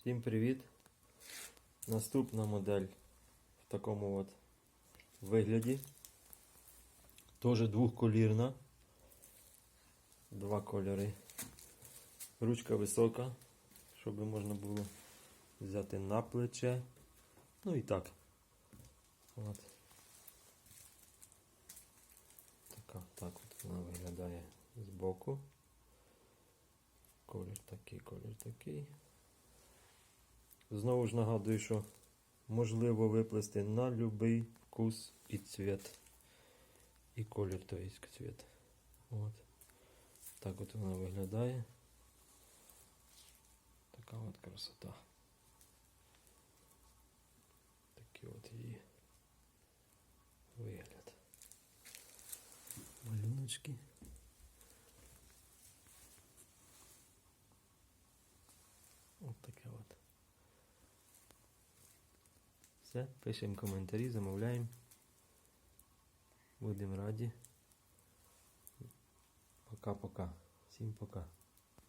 Всім привіт! Наступна модель в такому от вигляді. Теж двохколірна. Два кольори. Ручка висока, щоб можна було взяти на плече. Ну і так. От. Така, так от вона виглядає збоку. Колір такий, колір такий. Знову ж нагадую, що можливо виплести на будь-який вкус і цвіт. І колір, то цвіт. От. Так от вона виглядає. Така от красота. Такий от її вигляд. Малюночки. От таке от. Все, пишемо коментарі, замовляємо. Будемо раді. Пока-пока. Всім пока.